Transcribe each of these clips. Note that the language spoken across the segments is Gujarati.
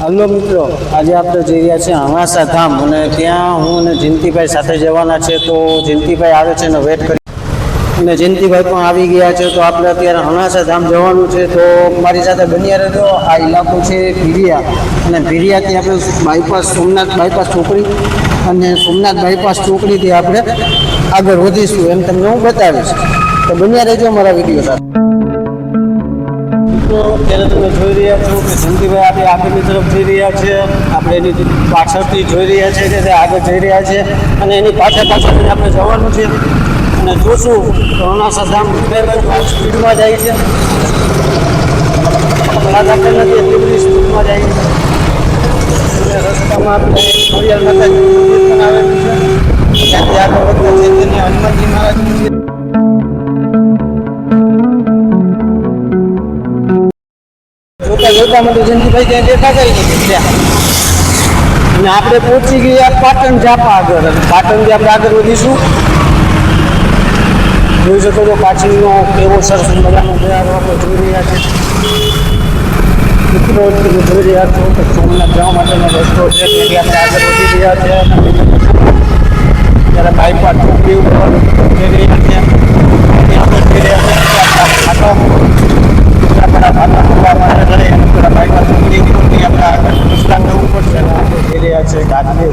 હાલો મિત્રો, આજે આપણે જઈ રહ્યા છીએ હવાસા ધામ અને ત્યાં હું અને જયંતિભાઈ સાથે જવાના છે તો જયંતિભાઈ આવે છે ને વેટ કરી. અને જયંતિભાઈ પણ આવી ગયા છે તો આપણે અત્યારે હણાસા ધામ જવાનું છે તો મારી સાથે બન્યા રહેજો. આ ઇલાકો છે ભીરિયા અને ભીરિયાથી આપણે બાયપાસ સોમનાથ બાયપાસ ચોકડી અને સોમનાથ બાયપાસ ચોકડીથી આપણે આગળ વધીશું એમ તમને હું બતાવીશ. તો બન્યા રહેજો મારા વીડિયો સાથે. તો અત્યારે તમે જોઈ રહ્યા છો કે જયંતિભાઈ આપણે આગળની તરફ જઈ રહ્યા છે. આપણે એની પાછળથી જોઈ રહ્યા છે કે તે આગળ જઈ રહ્યા છે અને એની પાછળ પાછળ આપણે જવાનું છે. અને જોશું અનાસા ધામ સ્પીડમાં જાય છે. દાખલ નથી જાય છે. રસ્તામાં આપણે ખોડિયાર માતાજી છે. મંદિર જોતા મને જયંતિભાઈ ત્યાં દેખા કરી દીધી અને આપણે પહોંચી ગયા પાટણ જાપા આગળ. પાટણ પાટણથી આપણે આગળ વધીશું. જોઈ શકો છો પાછળનો કેવો સરસ મજાનો નજારો આપણે જોઈ રહ્યા છે મિત્રો જોઈ રહ્યા છો કે સોમનાથ જવા માટેનો રસ્તો છે આગળ વધી રહ્યા છે ત્યારે બાયપાસ છે આપણા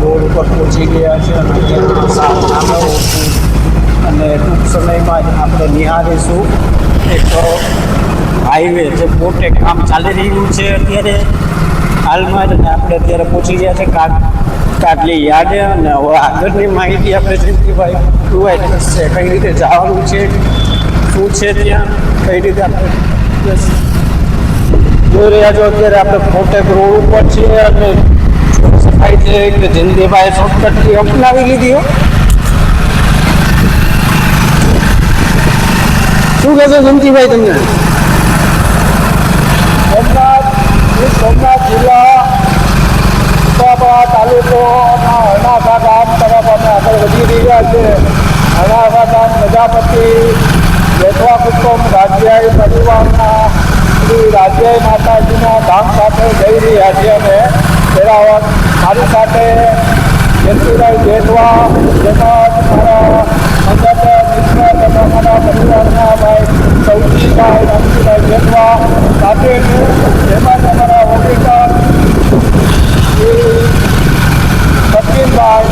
રોડ ઉપર પહોંચી ગયા છે. અને ટૂંક સમયમાં જ આપણે નિહાળીશું. એક હાઈવે જે પોતે કામ ચાલી રહ્યું છે અત્યારે હાલમાં જ આપણે અત્યારે પહોંચી ગયા છે કાટ કાટલી યાદે અને હવે આગળની માહિતી આપણે જયંતિભાઈ પ્રોવાઈડ કરશે કઈ રીતે જવાનું છે? શું છે ત્યાં? કઈ રીતે આપણે જોઈ રહ્યા છો અત્યારે આપણે કોટેક રોડ ઉપર છીએ અને સફાઈ છે કે જિંદગીભાઈ શોર્ટકટથી અપનાવી લીધી હો. શું કહેશો જયંતિભાઈ તમને સોમનાથ ગીર સોમનાથ જિલ્લા ઉત્તરાપરા તાલુકોના હરણાસા ગામ તરફ અમે આગળ વધી રહ્યા છે હરણાસા ગામ પ્રજાપતિ બેઠવા કુટુંબ રાજ્યાય પરિવારના શ્રી રાજ્યાય માતાજીના ધામ રહ્યા છીએ અમે તેરાવત મારી સાથે જયંતિભાઈ જેઠવા તેમજ મારા મંડપ મિત્ર તથા મારા પરિવારના ભાઈ સૌજીભાઈ, રમજીભાઈ જેઠવા સાથે તેમજ અમારા શ્રી સચિનભાઈ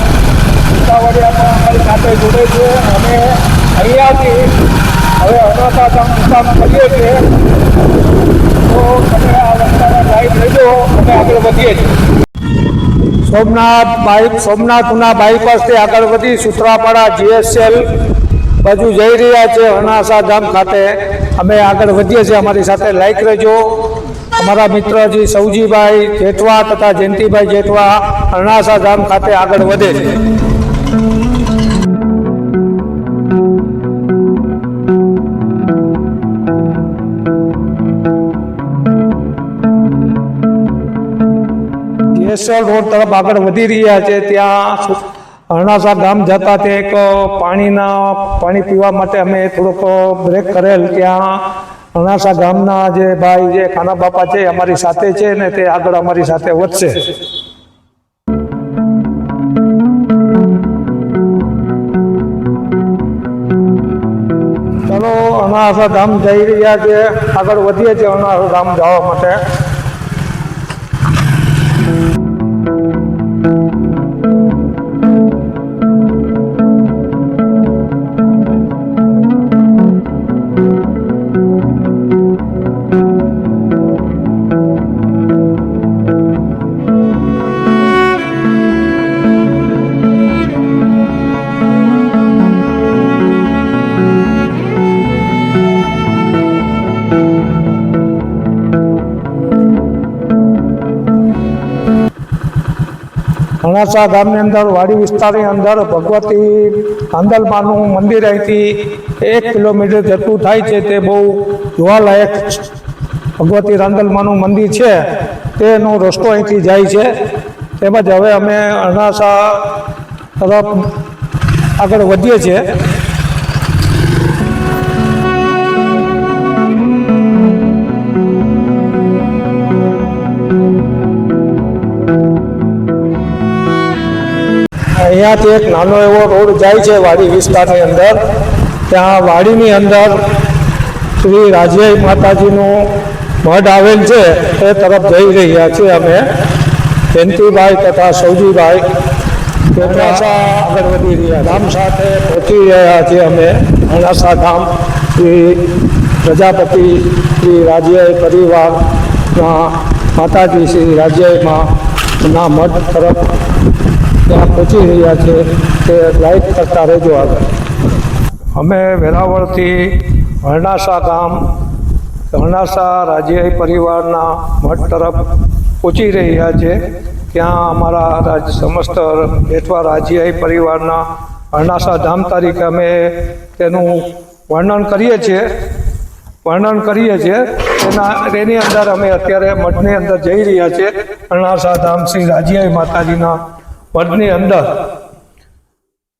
ઉતાવળિયા અમારી સાથે જોડે છે. અમે અહીંયાથી હવે ધામ મુકામ કરીએ છીએ. તો તમે આ રસ્તાના ગાઈડ લેજો, અમે આગળ વધીએ છીએ. સોમનાથ બાઇક સોમનાથના બાયપાસથી આગળ વધી સુત્રાપાડા જીએસએલ બાજુ જઈ રહ્યા છે અનાસા ધામ ખાતે. અમે આગળ વધીએ છીએ. અમારી સાથે લાઈક રહેજો. અમારા મિત્રજી સૌજીભાઈ જેઠવા તથા જયંતિભાઈ જેઠવા અરણાસા ધામ ખાતે આગળ વધે છે. જેસલ રોડ તરફ આગળ વધી રહ્યા છે. ત્યાં અરણાસા ગામ જતા તે એક પાણીના, પાણી પીવા માટે અમે થોડોક બ્રેક કરેલ. ત્યાં અરણાસા ગામના જે ભાઈ જે ખાના બાપા છે અમારી સાથે છે ને તે આગળ અમારી સાથે વધશે. ચલો અનાસા ધામ જઈ રહ્યા છે. આગળ વધીએ છીએ અરણાસા ધામ જવા માટે. અણાસા ગામની અંદર, વાડી વિસ્તારની અંદર, ભગવતી આંદલમાનું મંદિર અહીંથી એક કિલોમીટર જેટલું થાય છે તે બહુ જોવાલાયક ભગવતી રાંદલમાનું મંદિર છે. તેનો રસ્તો અહીંથી જાય છે. તેમજ હવે અમે અણાસા તરફ આગળ વધીએ છીએ. અહીંયાથી એક નાનો એવો રોડ જાય છે વાડી વિસ્તારની અંદર. ત્યાં વાડીની અંદર શ્રી રાજ્યાઈ માતાજીનું મઢ આવેલ છે, એ તરફ જઈ રહ્યા છીએ અમે. જયંતિભાઈ તથા સૌજીભાઈ. તેમના આગળ વધી રહ્યા ગામ સાથે પહોંચી રહ્યા છીએ અમે. અણાસા ગામ શ્રી પ્રજાપતિ, શ્રી રાજ્ય પરિવારના માતાજી શ્રી રાજ્યમાં ના મઠ તરફ ત્યાં પહોંચી રહ્યા છે તે લાઈટ કરતા રહેજો આગળ. અમે વેરાવળથી હરણાસા ગામ હરણાસા રાજ્ય પરિવારના મઠ તરફ પહોંચી રહ્યા છે. ત્યાં અમારા રાજ સમસ્ત બેઠવા રાજ્ય પરિવારના હરણાસા ધામ તારીખે અમે તેનું વર્ણન કરીએ છીએ. વર્ણન કરીએ છીએ. તેના, તેની અંદર અમે અત્યારે મઠની અંદર જઈ રહ્યા છીએ. હરણાસા ધામ શ્રી રાજ્ય માતાજીના મઠની અંદર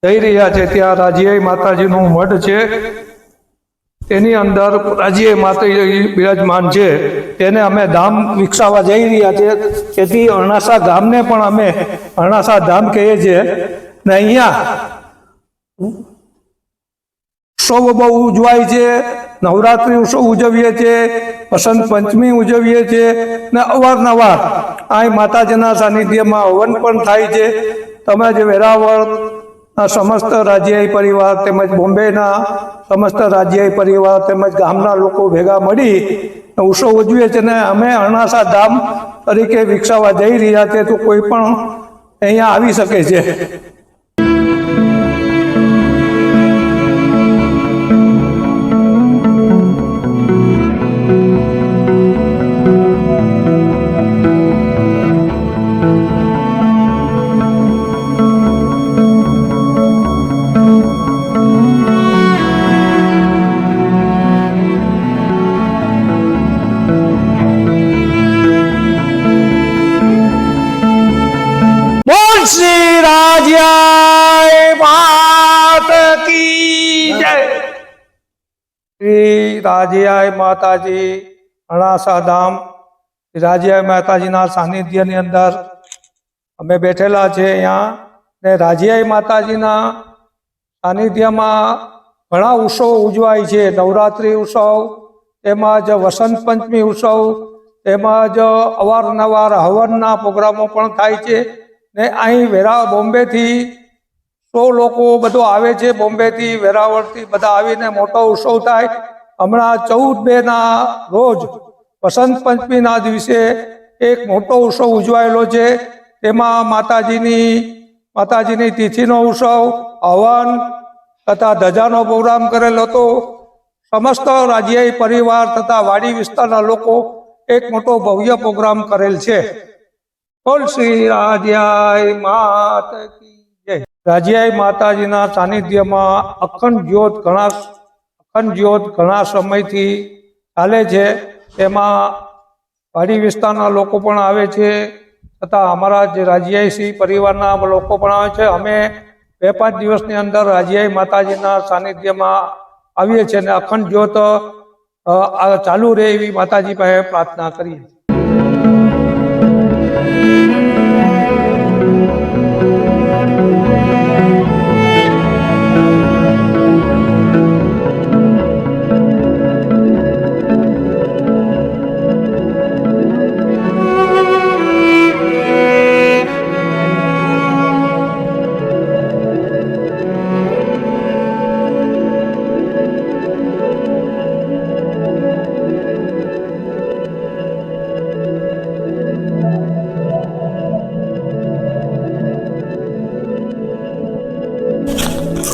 જઈ રહ્યા છે. ત્યાં રાજીય માતાજીનું મઢ છે. તેની અંદર રાજ્યાઈ માતાજી બિરાજમાન છે. તેને અમે ધામ વિકસાવવા જઈ રહ્યા છીએ તેથી અરણાસા ગામને પણ અમે અરણાસા ધામ કહીએ છીએ. ને અહીંયા ઉત્સવો બહુ ઉજવાય છે. નવરાત્રિ ઉત્સવ ઉજવીએ છીએ, વસંત પંચમી ઉજવીએ છીએ ને અવારનવાર આ માતાજીના સાનિધ્યમાં હવન પણ થાય છે. તમે જે વેરાવળ સમસ્ત રાજ્યાય પરિવાર તેમજ બોમ્બેના સમસ્ત રાજ્યાય પરિવાર તેમજ ગામના લોકો ભેગા મળી ઉત્સવ ઉજવીએ છીએ ને અમે અરણાસા ધામ તરીકે વિકસાવવા જઈ રહ્યા છે તો કોઈ પણ અહીંયા આવી શકે છે. શ્રી રાજ્યાય માત કી શ્રી રાજ્યાય માતાજી અણાસા ધામ રાજ્યાય માતાજીના સાનિધ્યની અંદર અમે બેઠેલા છે અહીંયા ને રાજ્યાય માતાજીના સાનિધ્યમાં ઘણા ઉત્સવો ઉજવાય છે. નવરાત્રિ ઉત્સવ, તેમજ વસંત પંચમી ઉત્સવ, તેમજ અવારનવાર હવનના પ્રોગ્રામો પણ થાય છે. ને અહીં વેરા બોમ્બેથી સો લોકો બધો આવે છે. બોમ્બેથી વેરાવળથી બધા આવીને મોટો ઉત્સવ થાય. હમણાં ચૌદ બેના રોજ વસંત પંચમીના દિવસે એક મોટો ઉત્સવ ઉજવાયેલો છે. તેમાં માતાજીની માતાજીની તિથિનો ઉત્સવ, હવન તથા ધજાનો પ્રોગ્રામ કરેલો હતો. સમસ્ત રાજ્યાઈ પરિવાર તથા વાડી વિસ્તારના લોકો એક મોટો ભવ્ય પ્રોગ્રામ કરેલ છે. તુલસી રાજ્યાય માત જય. રાજ્યાય માતાજીના સાનિધ્યમાં અખંડ જ્યોત ઘણા, અખંડ જ્યોત ઘણા સમયથી ચાલે છે. તેમાં વાડી વિસ્તારના લોકો પણ આવે છે. તથા અમારા જે રાજ્યાઈ પરિવારના લોકો પણ આવે છે, અમે બે પાંચ દિવસની અંદર રાજીયાઈ માતાજીના સાનિધ્યમાં આવીએ છીએ અને અખંડ જ્યોત ચાલુ રહે એવી માતાજી પાસે પ્રાર્થના કરીએ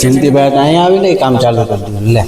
જયંતિભાઈ અહીંયા આવીને કામ ચાલુ કરી દીધું લે.